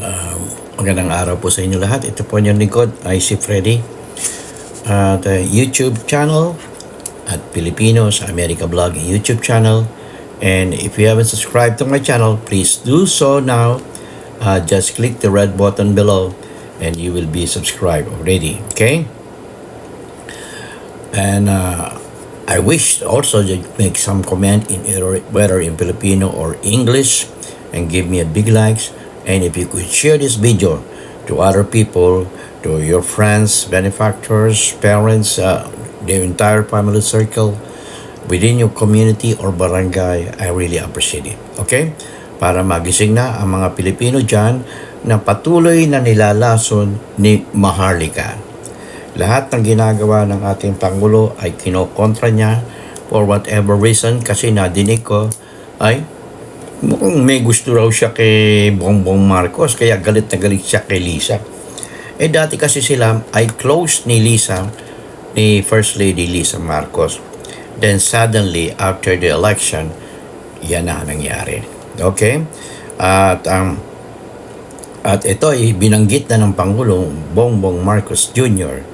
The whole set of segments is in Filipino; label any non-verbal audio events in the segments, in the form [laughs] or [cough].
Um, magandang araw po sa inyo lahat. Ito po yung lingkod, ay si Freddy. At uh, YouTube channel at Filipino sa America Vlogging YouTube channel. And if you haven't subscribed to my channel, please do so now. Uh, just click the red button below and you will be subscribed already. Okay? And uh, I wish also to make some comment in whether in Filipino or English and give me a big likes. And if you could share this video to other people, to your friends, benefactors, parents, uh, the entire family circle, within your community or barangay, I really appreciate it. Okay? Para magising na ang mga Pilipino dyan na patuloy na nilalason ni Maharlika. Lahat ng ginagawa ng ating Pangulo ay kinokontra niya for whatever reason kasi nadinig ko ay mukhang may gusto raw siya kay Bongbong Marcos kaya galit na galit siya kay Lisa. Eh dati kasi sila ay close ni Lisa, ni First Lady Lisa Marcos. Then suddenly after the election, yan na ang nangyari. Okay? At ang at ito ay binanggit na ng Pangulong Bongbong Marcos Jr.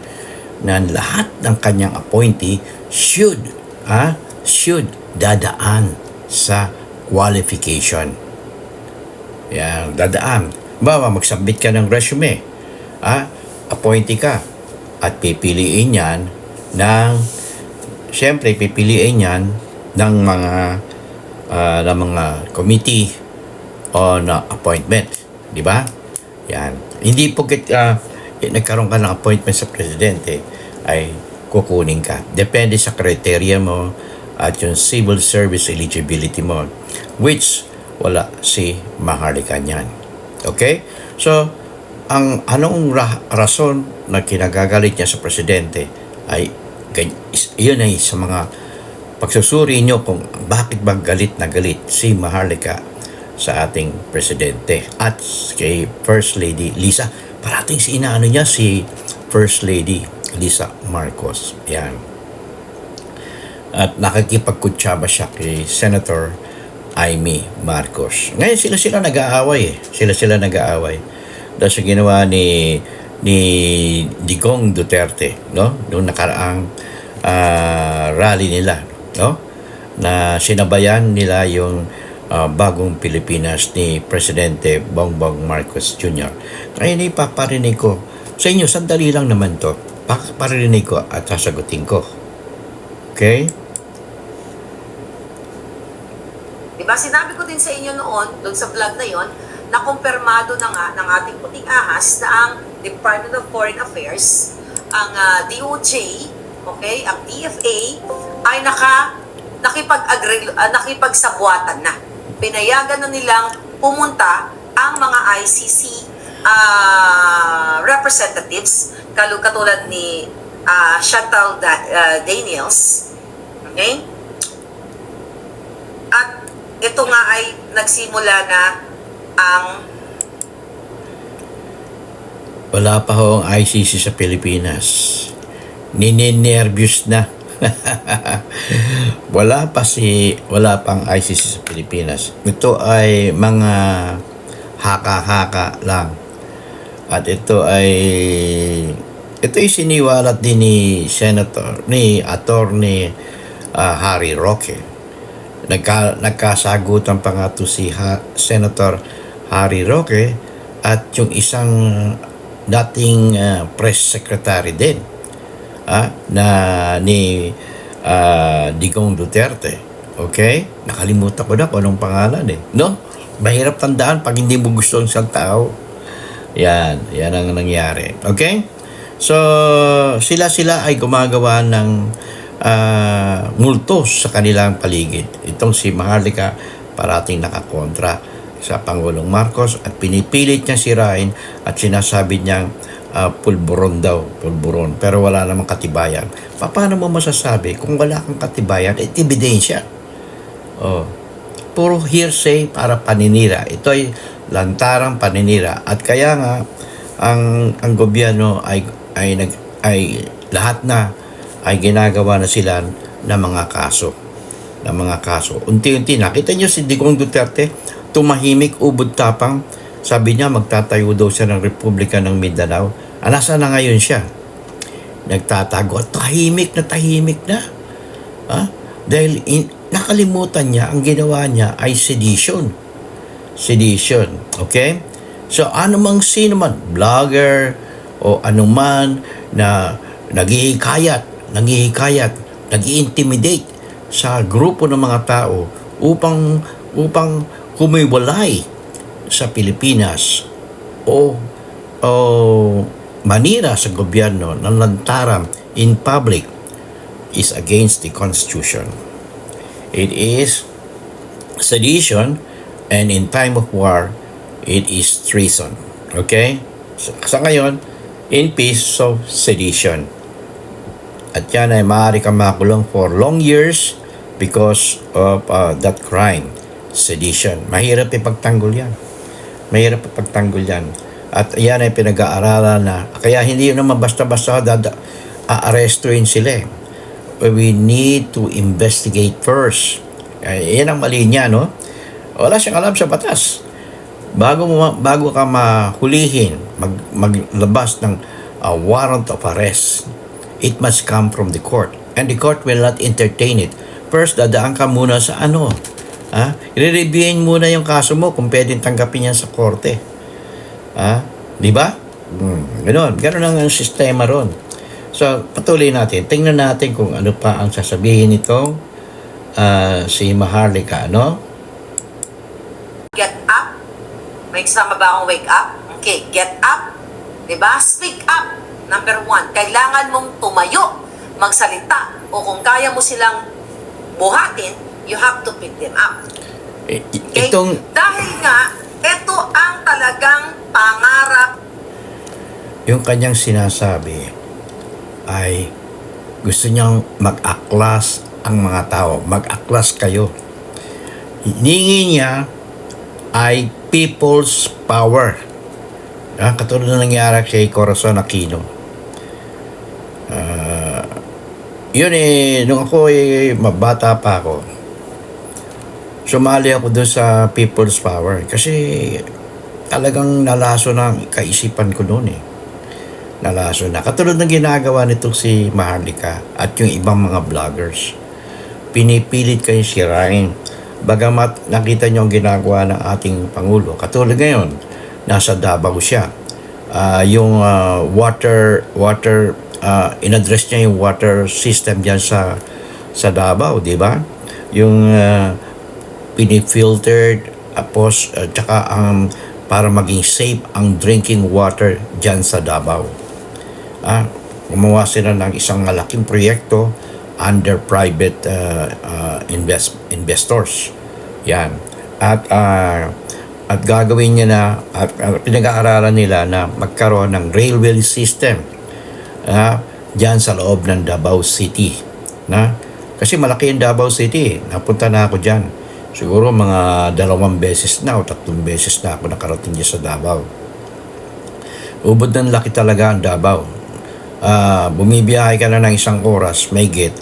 na lahat ng kanyang appointee should ah, should dadaan sa qualification. Yan, dadaan. Bawa, magsubmit ka ng resume. Ah, appointee ka. At pipiliin yan ng, siyempre, pipiliin yan ng mga, ah, ng mga committee on uh, appointment. Di ba? Yan. Hindi porket uh, nagkaroon ka ng appointment sa presidente ay kukunin ka. Depende sa criteria mo at yung civil service eligibility mo which wala si Maharlika niyan. Okay? So, ang anong ra- rason na kinagagalit niya sa presidente ay yun ay sa mga pagsusuri niyo kung bakit ba galit na galit si Maharlika sa ating presidente at kay First Lady Lisa. Parating si inaano niya si First Lady Lisa Marcos. Yan. At nakikipagkutsaba siya kay Senator Amy Marcos. Ngayon sila sila nag-aaway eh. Sila sila nag-aaway. Dahil sa ginawa ni ni Digong Duterte, no? Noong nakaraang ah, rally nila, no? Na sinabayan nila yung ah, bagong Pilipinas ni Presidente Bongbong Marcos Jr. Ngayon ipaparinig ko sa inyo, sandali lang naman to. Paparinig ko at sasagutin ko. Okay? Diba? Sinabi ko din sa inyo noon, doon sa vlog na yon, na kumpirmado na nga ng ating puting ahas na ang Department of Foreign Affairs, ang ah, DOJ, okay, ang DFA, ay naka, nakipag uh, nakipagsabuatan na. Pinayagan na nilang pumunta ang mga ICC ah, representatives, katulad ni ah, Chantal da- ah, Daniels, okay? Ito nga ay nagsimula na ang Wala pa ho ang ICC sa Pilipinas. Ninenervyos na. [laughs] wala pa si wala pang ICC sa Pilipinas. Ito ay mga haka-haka lang. At ito ay ito ay siniwalat din ni Senator ni Attorney ah, Harry Roque. Nagka, nagkasagutan pa nga si ha, Senator Harry Roque at yung isang dating ah, press secretary din ah, na ni ah, Digong Duterte. Okay? Nakalimutan ko na kung anong pangalan eh. No? Mahirap tandaan pag hindi mo gusto ang isang tao. Yan. Yan ang nangyari. Okay? So, sila-sila ay gumagawa ng ah, multos sa kanilang paligid. Itong si Maharlika parating nakakontra sa Pangulong Marcos at pinipilit niya sirain at sinasabi niyang ah, pulburon daw, pulburon. Pero wala namang katibayan. Pa- Paano mo masasabi kung wala kang katibayan? Eh, ebidensya. Oh. Puro hearsay para paninira. Ito ay lantarang paninira. At kaya nga, ang, ang gobyerno ay, ay, nag, ay lahat na ay ginagawa na sila ng mga kaso. Ng mga kaso. Unti-unti, nakita niyo si Digong Duterte, tumahimik, ubod tapang Sabi niya magtatayo daw siya ng Republika ng Mindanao. Ah, nasa na ngayon siya? Nagtatago. Tahimik na tahimik na. Ha? Dahil in, nakalimutan niya, ang ginawa niya ay sedition. Sedition. Okay? So, anumang sino man, vlogger o anuman na naghihikayat, naghihikayat, nag-intimidate sa grupo ng mga tao upang upang humiwalay sa Pilipinas o o manira sa gobyerno ng lantaran in public is against the Constitution. It is sedition and in time of war, it is treason. Okay? Sa, sa ngayon, in peace, so sedition. At yan ay maaari kang makulong for long years because of uh, that crime, sedition. Mahirap ipagtanggol yan. Mahirap ipagtanggol yan. At yan ay pinag-aaralan na, kaya hindi yun naman basta-basta dada, aarestuin sila eh. We need to investigate first. Ay, yan ang mali niya, no? Wala siyang alam sa batas. Bago mo bago ka mahulihin, mag, maglabas ng uh, warrant of arrest, it must come from the court. And the court will not entertain it. First, dadaan ka muna sa ano. Ha? I-reviewin muna yung kaso mo kung pwedeng tanggapin yan sa korte. Ha? Di ba? Hmm, ganun. Ganun ang sistema ron. So, patuloy natin. Tingnan natin kung ano pa ang sasabihin nitong ah, si Maharlika, no? Get up. May kasama ba akong wake up? Okay, get up. 'Di ba? Speak up. Number one, kailangan mong tumayo, magsalita. O kung kaya mo silang buhatin, you have to pick them up. I- Okay? Itong, Dahil nga, ito ang talagang pangarap yung kanyang sinasabi ay gusto niyang mag-aklas ang mga tao. Mag-aklas kayo. Hiningi niya ay people's power. Ah, katulad na nangyari kay Corazon Aquino. Ah, yun eh, nung ako eh, mabata pa ako, sumali ako doon sa people's power. Kasi talagang nalaso na kaisipan ko noon eh nalaso na. Katulad ng ginagawa nitong si Maharlika at yung ibang mga vloggers. Pinipilit kayo sirain. Bagamat nakita niyo ang ginagawa ng ating Pangulo. Katulad ngayon, nasa Davao siya. Ah, yung ah, water, water, ah, inaddress niya yung water system diyan sa sa Davao, di ba? Yung ah, pinifiltered tapos at saka ang para maging safe ang drinking water diyan sa Davao ah, gumawa sila ng isang malaking proyekto under private uh, uh, invest, investors. Yan. At uh, at gagawin niya na at uh, pinag-aaralan nila na magkaroon ng railway system uh, diyan sa loob ng Davao City. Na? Kasi malaki yung Davao City. Napunta na ako diyan. Siguro mga dalawang beses na o tatlong beses na ako nakarating dyan sa Davao. Ubod ng laki talaga ang Davao ah bumibiyahe ka na ng isang oras, may get,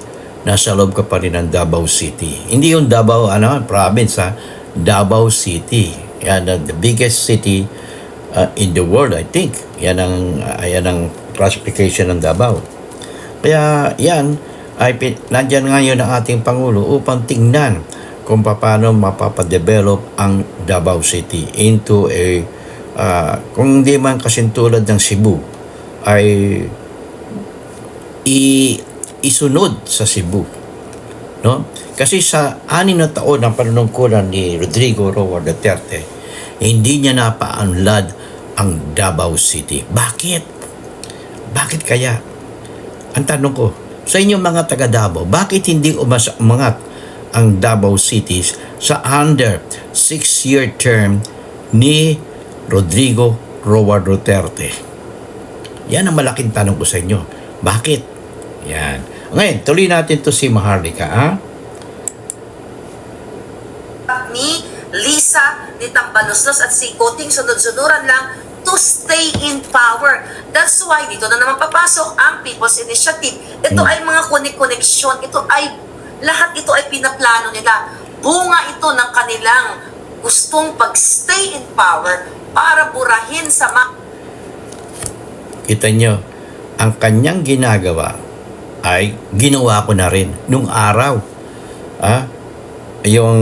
nasa loob ka pa rin ng Davao City. Hindi yung Davao, ano, province ha, Davao City. Yan, ang- the biggest city uh, in the world, I think. Yan ang, uh, yan ang classification ng Davao. Kaya yan, ay nandyan ngayon ang ating Pangulo upang tingnan kung paano mapapadevelop ang Davao City into a, ah, kung hindi man kasintulad ng Cebu, ay i isunod sa Cebu. No? Kasi sa anim na taon ng panunungkulan ni Rodrigo Roa Duterte, hindi niya napaanlad ang Davao City. Bakit? Bakit kaya? Ang tanong ko, sa inyong mga taga Davao, bakit hindi umangat ang Davao Cities sa under six-year term ni Rodrigo Roa Duterte? Yan ang malaking tanong ko sa inyo. Bakit? Yan. Ngayon, tuloy natin to si Maharlika, ha? ni Lisa ni Tambaluslos at si Koting sunod-sunuran lang to stay in power. That's why dito na naman papasok ang People's Initiative. Ito ay mga koneksyon. Ito ay lahat ito ay pinaplano nila. Bunga ito ng kanilang gustong pag-stay in power para burahin sa mga Kita nyo, ang kanyang ginagawa ay ginawa ko na rin nung araw. Ah, yung,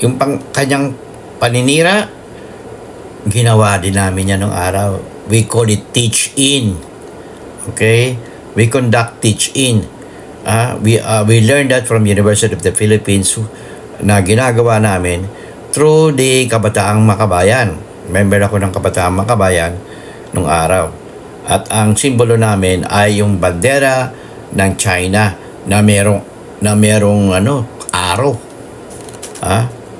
yung pang, kanyang paninira, ginawa din namin yan nung araw. We call it teach-in. Okay? We conduct teach-in. Ah, we, uh, we learned that from University of the Philippines na ginagawa namin through the Kabataang Makabayan. Member ako ng Kabataang Makabayan nung araw. At ang simbolo namin ay yung bandera ng China na merong na merong ano, araw. Ha?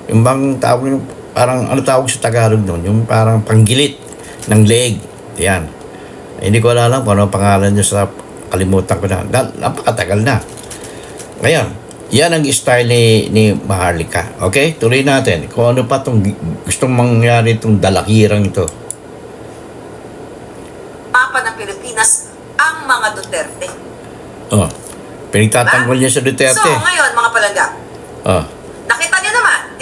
Yung bang tawag parang ano tawag sa Tagalog noon, yung parang panggilit ng leg. Yan. Hindi ko alam kung ano ang pangalan niya sa kalimutan ko na. Napakatagal na. Ngayon, yan ang style ni, ni Maharlika. Okay? Tuloy natin. Kung ano pa itong gustong mangyari itong dalakirang ito. mapa ng Pilipinas ang mga Duterte. Oh. Pinagtatanggol niya sa Duterte. So, ngayon, mga palangga, Oh.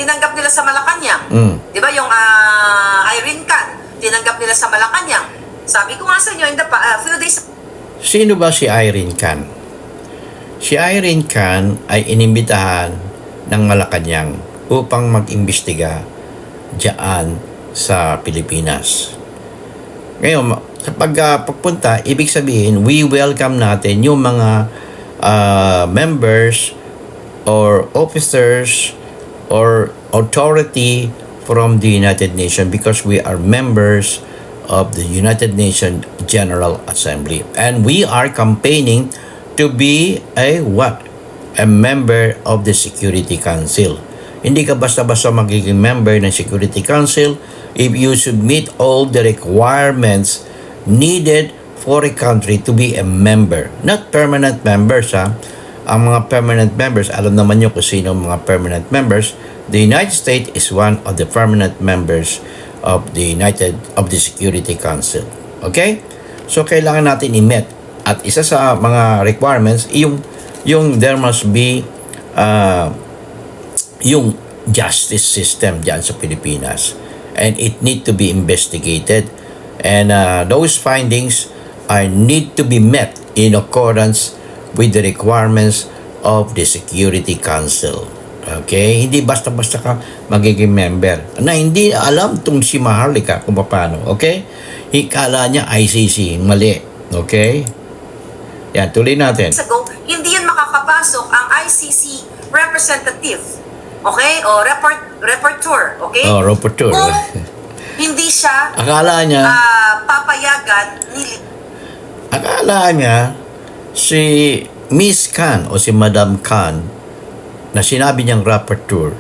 Tinanggap nila sa Malacanang. Mm. Di ba yung ah, Irene Can, tinanggap nila sa Malacanang. Sabi ko nga sa inyo, in the ah, few days Sino ba si Irene Can? Si Irene Can ay inimbitahan ng Malacanang upang mag-imbestiga diyan sa Pilipinas. Ngayon, sa pag, ah, pagpunta, ibig sabihin, we welcome natin yung mga ah, members or officers or authority from the United Nations because we are members of the United Nations General Assembly. And we are campaigning to be a what? A member of the Security Council. Hindi ka basta-basta magiging member ng Security Council if you submit all the requirements needed for a country to be a member. Not permanent members, ha? Ang mga permanent members, alam naman nyo kung sino ang mga permanent members. The United States is one of the permanent members of the United of the Security Council. Okay? So kailangan natin i-met at isa sa mga requirements yung yung there must be uh, yung justice system diyan sa Pilipinas and it need to be investigated and uh, those findings are need to be met in accordance with the requirements of the Security Council. Okay? Hindi basta-basta ka magiging member. Na hindi alam tong si Maharlika kung paano. Okay? Ikala niya ICC. Mali. Okay? Yan, tuloy natin. ago, hindi yan makakapasok ang ICC representative. Okay? O report, reporter. Okay? Oh, rapporteur. Kung hindi siya Akala niya, ah, papayagan ni akala niya si Miss Khan o si Madam Khan na sinabi niyang rapporteur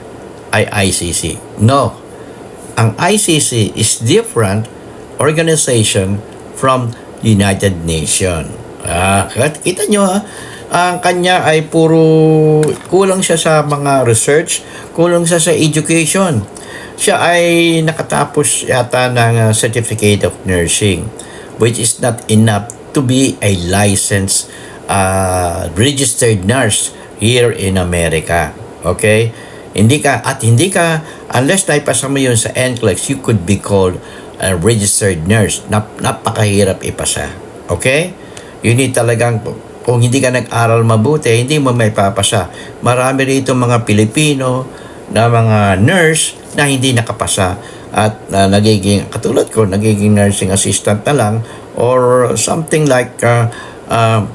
ay ICC. No. Ang ICC is different organization from United Nation. Ah, kita nyo ha, ang kanya ay puro kulang siya sa mga research, kulang siya sa education. Siya ay nakatapos yata ng uh, certificate of nursing which is not enough to be a licensed uh, registered nurse here in America. Okay? Hindi ka, at hindi ka, unless naipasa mo yun sa NCLEX, you could be called a registered nurse. Nap, napakahirap ipasa. Okay? You need talagang, kung hindi ka nag-aral mabuti, hindi mo may papasa. Marami rito mga Pilipino na mga nurse na hindi nakapasa at na nagiging, katulad ko, nagiging nursing assistant na lang or something like uh, uh,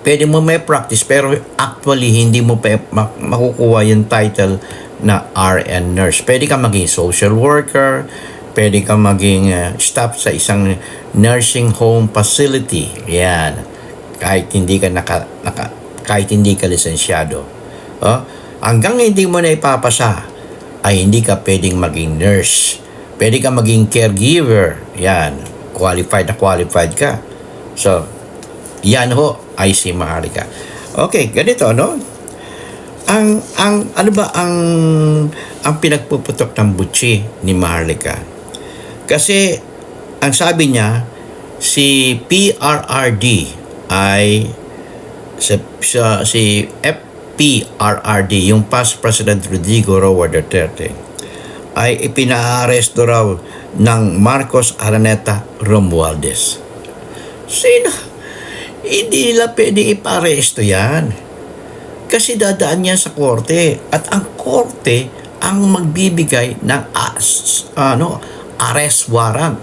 pwede mo may practice pero actually hindi mo pa ma- makukuha yung title na RN nurse. Pwede ka maging social worker, pwede ka maging uh, staff sa isang nursing home facility. Yan. Kahit hindi ka naka, naka kahit hindi ka lisensyado. Oh, hanggang hindi mo na ipapasa ay hindi ka pwedeng maging nurse. Pwede ka maging caregiver. Yan. Qualified na qualified ka. So, yan ho ay si Maharlika. Okay, ganito no? Ang ang ano ba ang ang pinagpuputok ng butsi ni Maharlika? Kasi ang sabi niya si PRRD ay sa, sa si FPRRD yung past President Rodrigo Roa Duterte ay ipinaaresto raw ng Marcos Araneta Romualdez. Sino? Hindi nila pwede iparesto yan. Kasi dadaan yan sa korte. At ang korte ang magbibigay ng as, ano, arrest warrant.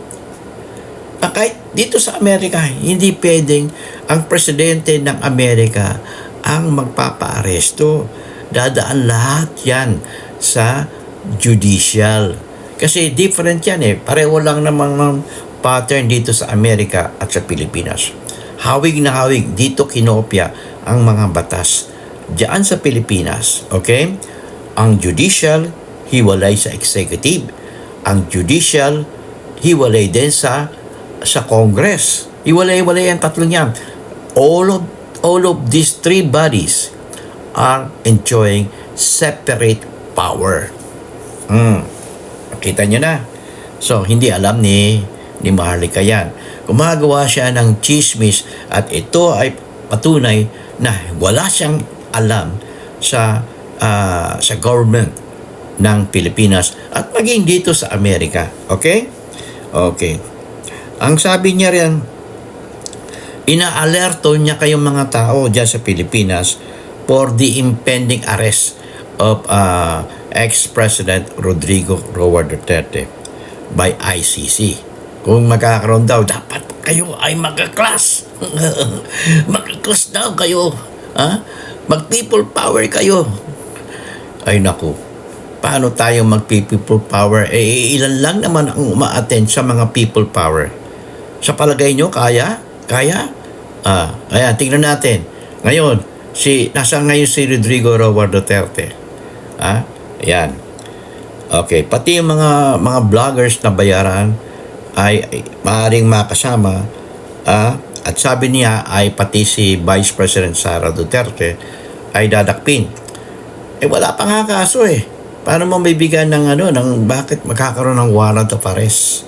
Ah, kahit dito sa Amerika, hindi pwedeng ang presidente ng Amerika ang magpapaaresto. Dadaan lahat yan sa judicial. Kasi different yan eh. Pareho lang naman ng pattern dito sa Amerika at sa Pilipinas. Hawig na hawig, dito kinopya ang mga batas. Diyan sa Pilipinas, okay? Ang judicial, hiwalay sa executive. Ang judicial, hiwalay din sa sa Congress. Hiwalay-hiwalay ang tatlong yan. All of, all of these three bodies are enjoying separate power. Hmm. Kita nyo na. So, hindi alam ni ni Maharlika yan. Gumagawa siya ng chismis at ito ay patunay na wala siyang alam sa ah, sa government ng Pilipinas at maging dito sa Amerika. Okay? Okay. Ang sabi niya rin, inaalerto niya kayong mga tao dyan sa Pilipinas for the impending arrest of uh, ex-President Rodrigo Roa Duterte by ICC. Kung magkakaroon daw, dapat kayo ay magka-class. [laughs] magka-class daw kayo. Ha? Mag-people power kayo. Ay naku, paano tayo mag-people power? Eh, ilan lang naman ang uma-attend sa mga people power. Sa palagay nyo, kaya? Kaya? Ah, ayan, tingnan natin. Ngayon, si, nasa ngayon si Rodrigo Roa Duterte. Ah, ayan. Okay, pati yung mga mga vloggers na bayaran ay, ay maaaring makasama ah, at sabi niya ay pati si Vice President Sara Duterte ay dadakpin. Eh wala pa nga kaso eh. Paano mo bibigyan ng ano, ng bakit magkakaroon ng warrant of arrest?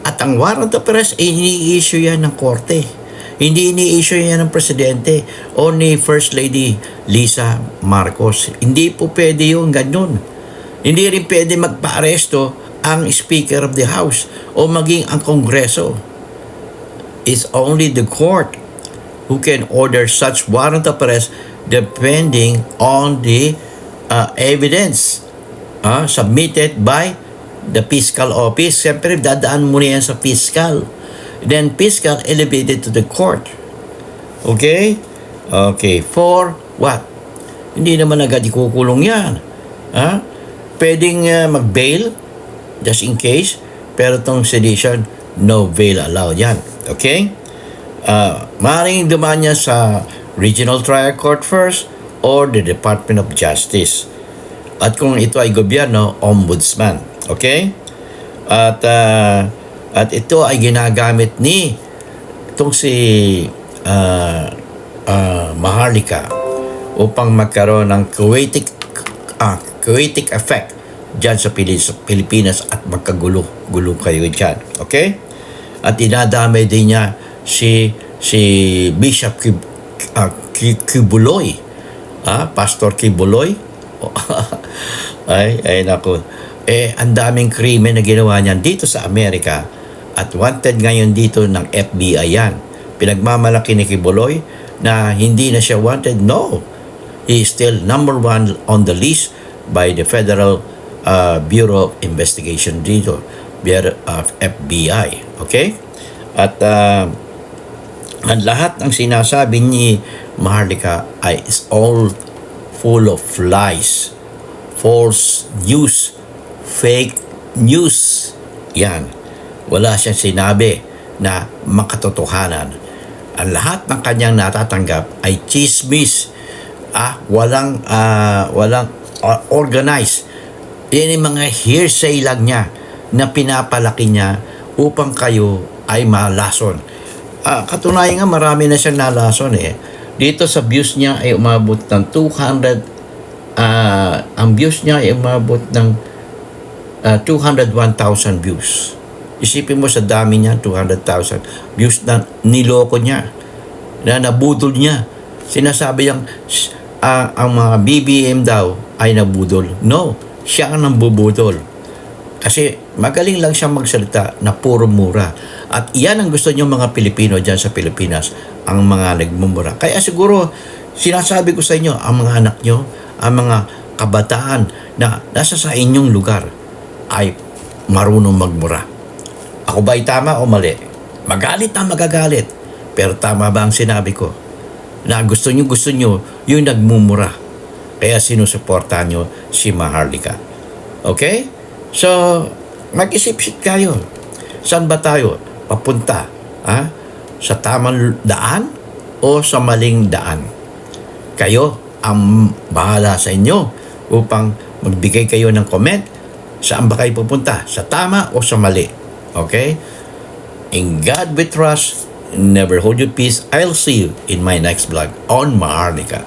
At ang warrant of arrest, eh, ini-issue yan ng korte. Hindi ini-issue yan ng presidente o ni First Lady Lisa Marcos. Hindi po pwede yung ganun. Hindi rin pwede magpa-aresto ang Speaker of the House o maging ang Kongreso. It's only the court who can order such warrant of arrest depending on the uh, evidence uh, submitted by the fiscal office. Siyempre, dadaan muna yan sa fiscal. Then, fiscal elevated to the court. Okay? Okay. For what? Hindi naman agad ikukulong yan. Ha? Pwedeng uh, mag-bail just in case. Pero tong sedition, no bail allowed yan. Okay? Uh, maaaring dumaan niya sa Regional Trial Court first or the Department of Justice. At kung ito ay gobyerno, ombudsman. Okay? At ah, at ito ay ginagamit ni itong si ah, ah, Maharlika upang magkaroon ng Kuwaitic ah, Kuwaitic effect dyan sa Pili- Pilipinas at magkagulo-gulo kayo dyan. Okay? At dinadamay din niya si si Bishop Kib, Ki- Kibuloy. Ah, Pastor Kibuloy. [laughs] ay, ay nako. Eh, ang daming krimen na ginawa niyan dito sa Amerika at wanted ngayon dito ng FBI yan. Pinagmamalaki ni Kibuloy na hindi na siya wanted. No. He is still number one on the list by the Federal uh, Bureau of Investigation dito. Bureau of FBI. Okay? At uh, ang lahat ng sinasabi ni Maharlika ay is all full of lies, false news, fake news. Yan. Wala siyang sinabi na makatotohanan. Ang lahat ng kanyang natatanggap ay chismis. Ah, walang ah, walang ah, organized. Yan yung mga hearsay lang niya na pinapalaki niya upang kayo ay malason. Ah, katunayan nga marami na siyang nalason eh. Dito sa views niya ay umabot ng 200 ah ang views niya ay umabot ng ah, 201,000 views. Isipin mo sa dami niya, 200,000 views na niloko niya, na nabudol niya. Sinasabi niyang ah, ang mga BBM daw ay nabudol. No, siya ang nambubudol. Kasi magaling lang siyang magsalita na puro mura. At iyan ang gusto niyo mga Pilipino dyan sa Pilipinas, ang mga nagmumura. Kaya siguro, sinasabi ko sa inyo, ang mga anak nyo, ang mga kabataan na nasa sa inyong lugar ay marunong magmura. Ako ba'y tama o mali? Magalit na magagalit. Pero tama ba ang sinabi ko? Na gusto nyo, gusto nyo, yung nagmumura. Kaya sinusuportahan nyo si Maharlika. Okay? So, mag-isip-isip kayo. Saan ba tayo papunta? Ha? Sa tamang daan o sa maling daan? Kayo ang bahala sa inyo upang magbigay kayo ng comment saan ba kayo pupunta? Sa tama o sa mali? Okay? In God we trust. Never hold your peace. I'll see you in my next vlog on Maharlika.